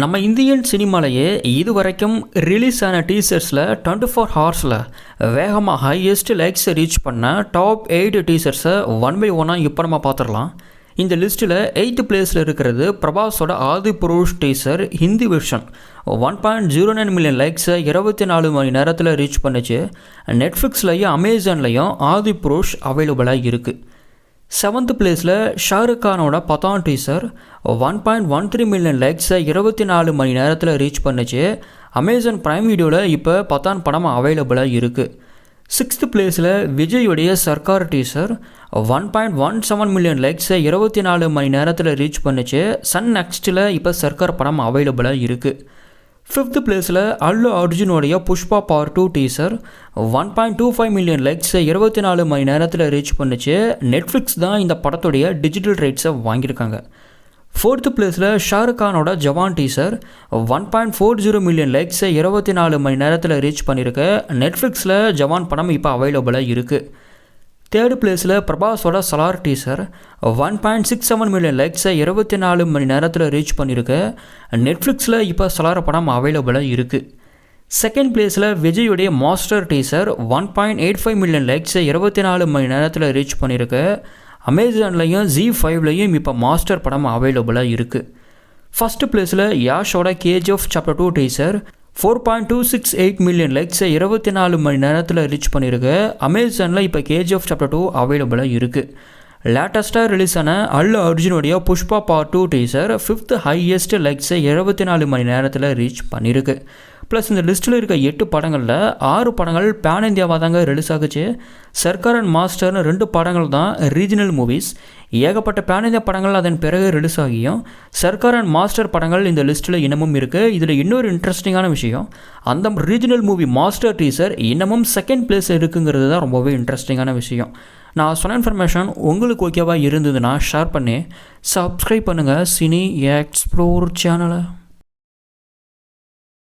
நம்ம இந்தியன் சினிமாலேயே இது வரைக்கும் ரிலீஸ் ஆன டீசர்ஸில் டுவெண்ட்டி ஃபோர் ஹவர்ஸில் வேகமாக ஹையஸ்ட் லைக்ஸை ரீச் பண்ண டாப் எயிட் டீசர்ஸை ஒன் பை ஒன்னாக இப்போ நம்ம பார்த்துடலாம் இந்த லிஸ்ட்டில் எயித்து பிளேஸில் இருக்கிறது பிரபாஸோட Adipurush teaser Hindi version one point zero nine million லைக்ஸை இருபத்தி நாலு மணி நேரத்தில் ரீச் பண்ணுச்சு. நெட்ஃப்ளிக்ஸ்லையும் அமேசான்லேயும் ஆதி புருஷ் அவைலபிளாக இருக்குது செவன்த் பிளேஸில் Shahrukh கானோட Pathaan teaser one point one three million லைக்ஸை இருபத்தி நாலு மணி நேரத்தில் ரீச் பண்ணுச்சு. அமேசான் ப்ரைம் வீடியோவில் இப்போ பத்தான் படம் அவைலபிளாக இருக்குது சிக்ஸ்த் பிளேஸில் விஜயுடைய Sarkar teaser one point one seven million லைக்ஸை இருபத்தி நாலு மணி நேரத்தில் ரீச் பண்ணுச்சு. சன் நெக்ஸ்ட்டில் இப்போ சர்க்கார் படம் அவைலபிளாக இருக்குது ஃபிஃப்த் பிளேஸில் Allu அர்ஜுனோடைய Pushpa part two teaser one point two five million லைக்ஸை இருபத்தி நாலு மணி நேரத்தில் ரீச் பண்ணுச்சு. நெட்ஃப்ளிக்ஸ் தான் இந்த படத்துடைய டிஜிட்டல் ரைட்ஸை வாங்கியிருக்காங்க. ஃபோர்த்து பிளேஸில் Shahrukh கானோட Jawan teaser one point four zero million லைக்ஸை இருபத்தி நாலு மணி நேரத்தில் ரீச் பண்ணியிருக்கு நெட்ஃப்ளிக்ஸில் ஜவான் படம் இப்போ அவைலபிளாக இருக்குது தேர்ட் பிளேஸில் பிரபாஸோட Salaar teaser one point six seven million லைக்ஸை இருபத்தி நாலு மணி நேரத்தில் ரீச் பண்ணியிருக்கு நெட்ஃப்ளிக்ஸில் இப்போ சலார் படம் அவைலபிளாக இருக்குது செகண்ட் பிளேஸில் விஜயுடைய Master teaser one point eight five million லைக்ஸை இருபத்தி நாலு மணி நேரத்தில் ரீச் பண்ணியிருக்கு அமேசான்லேயும் ஜி ஃபைவ்லையும் இப்போ மாஸ்டர் படம் அவைலபிளாக இருக்குது ஃபஸ்ட்டு பிளேஸில் யாஷோட KGF chapter two teaser four point two six eight million லைக்ஸை இருபத்தி நாலு மணி நேரத்தில் ரீச் பண்ணியிருக்கு அமேசானில் இப்போ கேஜிஎஃப் சாப்டர் டூ அவைலபிளாக இருக்குது லேட்டஸ்ட்டாக ரிலீஸ் ஆன Allu அர்ஜுனுடைய Pushpa part two teaser fifth highest லைக்ஸை இருபத்தி நாலு மணி நேரத்தில் ரீச் பண்ணியிருக்கு ப்ளஸ் இந்த லிஸ்ட்டில் இருக்க எட்டு படங்களில் ஆறு படங்கள் பேன் இந்தியாவாக தாங்க ரிலீஸ் ஆகுச்சு. சர்க்கார் அண்ட் மாஸ்டர்னு ரெண்டு படங்கள் தான் ரீஜனல் மூவிஸ் ஏகப்பட்ட பேன் இந்தியா படங்கள் அதன் பிறகு ரிலீஸ் ஆகியும். சர்க்கார் அண்ட் மாஸ்டர் படங்கள் இந்த லிஸ்ட்டில் இன்னமும் இருக்குது இதில் இன்னொரு இன்ட்ரெஸ்டிங்கான விஷயம் அந்த ரீஜனல் மூவி மாஸ்டர் டீசர் இன்னமும் செகண்ட் பிளேஸ் இருக்குங்கிறது தான் ரொம்பவே இன்ட்ரெஸ்டிங்கான விஷயம். நான் சொன்ன இன்ஃபர்மேஷன் உங்களுக்கு ஓகேவாக இருந்ததுன்னா ஷேர் பண்ணி. சப்ஸ்கிரைப் பண்ணுங்கள் சினி எக்ஸ்ப்ளோர் சேனலை